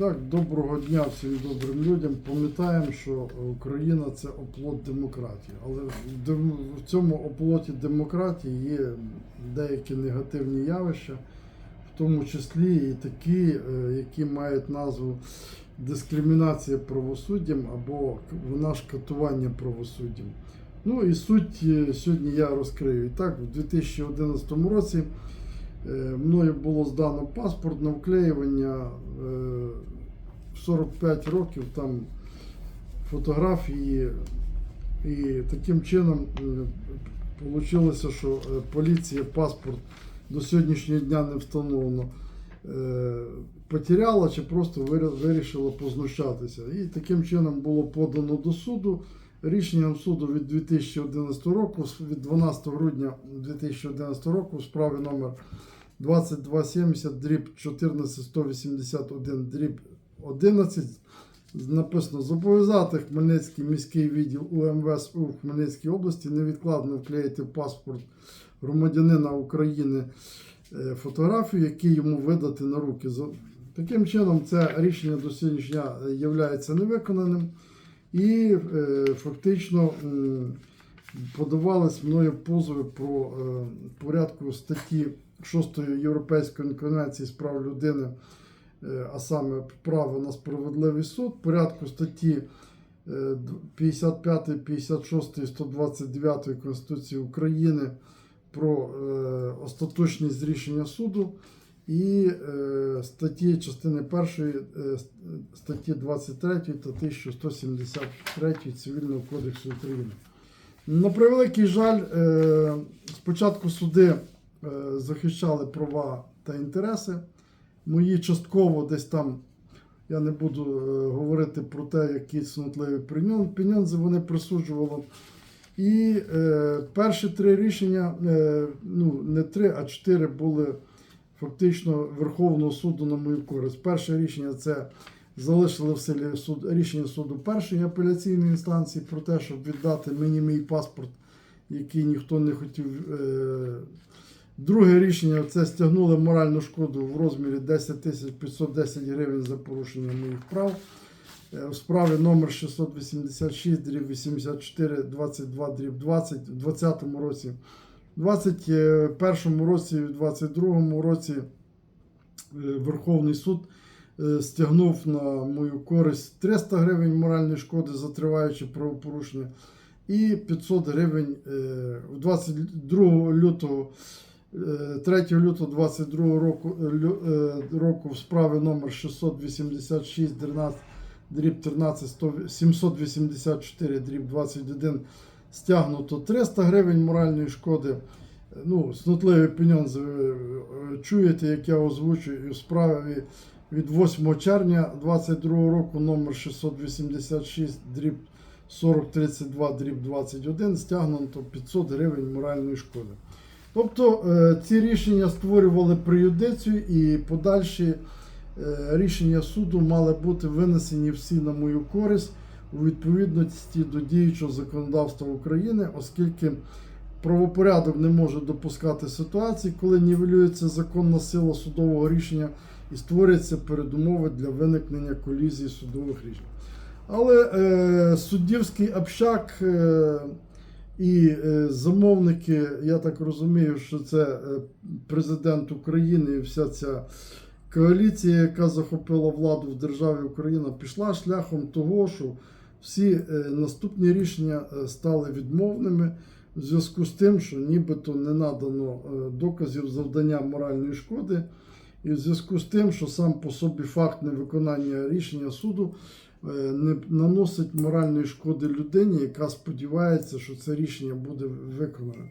Так, доброго дня всім добрим людям. Пам'ятаємо, що Україна це оплот демократії. Але в цьому оплоті демократії є деякі негативні явища, в тому числі і такі, е, які мають назву дискримінація правосуддям або ж катування правосуддям. Ну і суть е, сьогодні я розкрию. І так, в 2011 році е, мною було здано паспорт на вклеювання 45 років там фотографії. І таким чином вийшло, що е, поліція паспорт до сьогоднішнього дня не встановлено. е, Потеряла чи просто вирішила познущатися. І таким чином було подано до суду. Рішенням суду від 2011 року, від 12 грудня 2011 року в справі номер 2270 дріб 14181 дріб 11 написано зобов'язати Хмельницький міський відділ УМВС у Хмельницькій області невідкладно вклеїти паспорт громадянина України е, фотографію, які йому видати на руки. Таким чином, це рішення до сьогоднішнього дня є невиконаним. І е, фактично подавались мною позови про е, порядку статті 6 Європейської конвенції з прав людини, а саме право на справедливий суд, порядку статті е, 55, 56, і 129 Конституції України про е, остаточність рішення суду. І е, статті частини першої е, статті 23 та 1173 Цивільного кодексу України. На превеликий жаль, е, спочатку суди е, захищали права та інтереси. Мої частково десь там, я не буду е, говорити про те, які снутливі пеньон- пеньонзи вони присуджували. І е, перші три рішення, е, ну не три, а чотири були фактично Верховного суду на мою користь. Перше рішення це залишили в силі суд, рішення суду першої апеляційної інстанції про те, щоб віддати мені мій паспорт, який ніхто не хотів. Е, Друге рішення це стягнули моральну шкоду в розмірі 10 510 гривень за порушення моїх прав. Е, В справі номер 686 дріб 84 22 дріб 20 в 2020 році. У 2021 році, в 2022 році е, Верховний суд е, стягнув на мою користь 300 гривень моральної шкоди за триваюче правопорушення і 500 гривень е, в 22 лютого. Е, 3 лютого 22 року, е, е, року в справі номер 686 13 дріб 13 784 дріб 21 стягнуто 300 гривень моральної шкоди. Ну, ви е, чуєте, як я озвучую і в справі від 8 червня 22 року номер 686 дріб 4032 дріб 21 стягнуто 500 гривень моральної шкоди. Тобто е, ці рішення створювали преюдицію і подальші е, рішення суду мали бути винесені всі на мою користь у відповідності до діючого законодавства України, оскільки правопорядок не може допускати ситуації, коли нівелюється законна сила судового рішення і створюються передумови для виникнення колізії судових рішень. Але е, суддівський общак е, і е, замовники, я так розумію, що це е, президент України і вся ця коаліція, яка захопила владу в державі Україна, пішла шляхом того, що всі е, наступні рішення стали відмовними в зв'язку з тим, що нібито не надано доказів завдання моральної шкоди, і в зв'язку з тим, що сам по собі факт невиконання рішення суду не наносить моральної шкоди людині, яка сподівається, що це рішення буде виконано.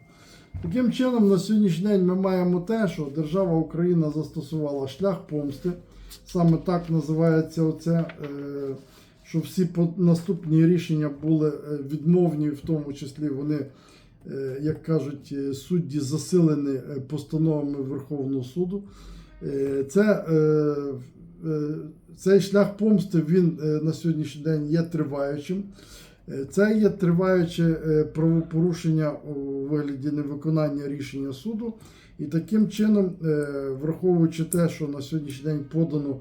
Таким чином, на сьогоднішній день ми маємо те, що держава Україна застосувала шлях помсти. Саме так називається оце, е, що всі наступні рішення були е, відмовні, в тому числі вони, е, як кажуть, е, судді засилені е, постановами Верховного суду. Е, Це, е, е, цей шлях помсти він е, на сьогоднішній день є триваючим. Е, Це є триваюче е, правопорушення у вигляді невиконання рішення суду. І таким чином, е, враховуючи те, що на сьогоднішній день подано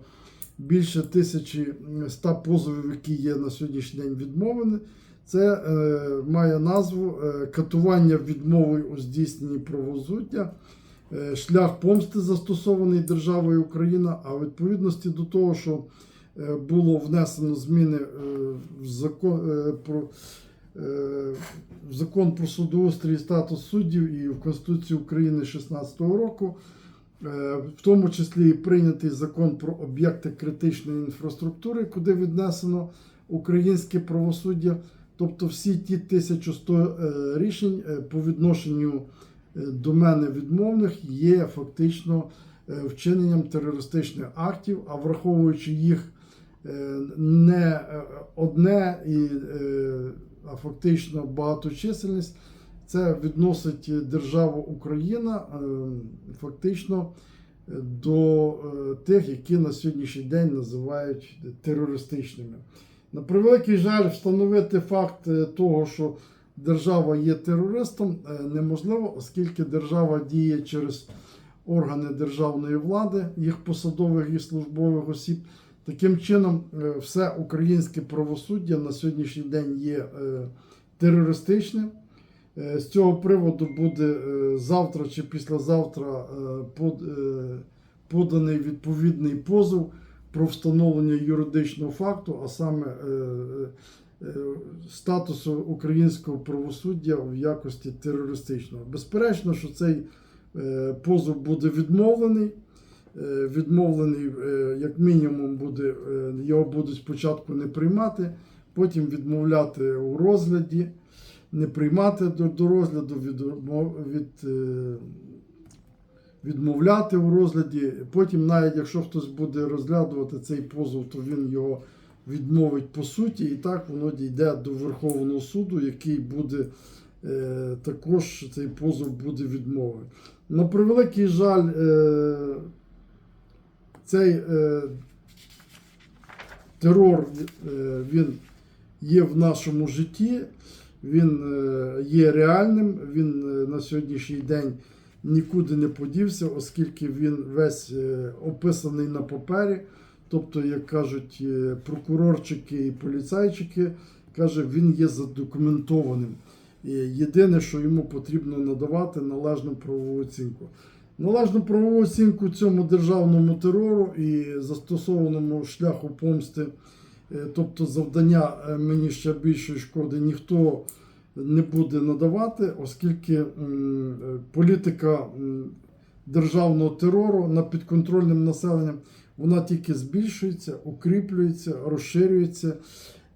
більше 1100 позовів, які є на сьогоднішній день відмовлені. Це е, має назву е, катування відмовою у здійсненні правосуддя, е, шлях помсти застосований державою Україна, а відповідності до того, що е, було внесено зміни е, в закон е, про. е, В закон про судоустрій і статус суддів і в Конституцію України 2016 року, е, в тому числі і прийнятий закон про об'єкти критичної інфраструктури, куди віднесено українське правосуддя. Тобто всі ті 1100 е, рішень е, по відношенню е, до мене відмовних є фактично е, вчиненням терористичних актів, а враховуючи їх е, не е, одне а фактично багаточисельність, це відносить державу Україна фактично до тих, які на сьогоднішній день називають терористичними. На превеликий жаль, встановити факт того, що держава є терористом, е, неможливо, оскільки держава діє через органи державної влади, їх посадових і службових осіб. Таким чином, е, все українське правосуддя на сьогоднішній день є е, терористичним. З цього приводу буде завтра чи післязавтра под- поданий відповідний позов про встановлення юридичного факту, а саме статусу українського правосуддя в якості терористичного. Безперечно, що цей е, позов буде відмовлений. Е, Відмовлений, е, як мінімум, буде, е, його будуть спочатку не приймати, потім відмовляти у розгляді, не приймати до, до розгляду, від, е, відмовляти у розгляді. Потім, навіть якщо хтось буде розглядувати цей позов, то він його відмовить по суті, і так воно дійде до Верховного суду, який буде е, також цей позов буде відмовлений. На превеликий жаль, е, цей е, терор е, він є в нашому житті, він е, є реальним, він е, на сьогоднішній день нікуди не подівся, оскільки він весь е, описаний на папері. Тобто, як кажуть е, прокурорчики і поліцайчики, каже, він є задокументованим. І єдине, що йому потрібно надавати належну правову оцінку. Належну правову оцінку цьому державному терору і застосованому шляху помсти, е, тобто завдання е, мені ще більшої шкоди, ніхто не буде надавати, оскільки е, політика державного терору над підконтрольним населенням вона тільки збільшується, укріплюється, розширюється.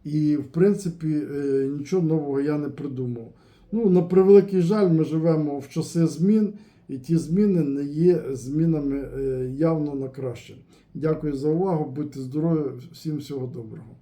І, в принципі, е, нічого нового я не придумав. Ну, на превеликий жаль, ми живемо в часи змін, і ті зміни не є змінами е, явно на краще. Дякую за увагу, будьте здорові, всім всього доброго.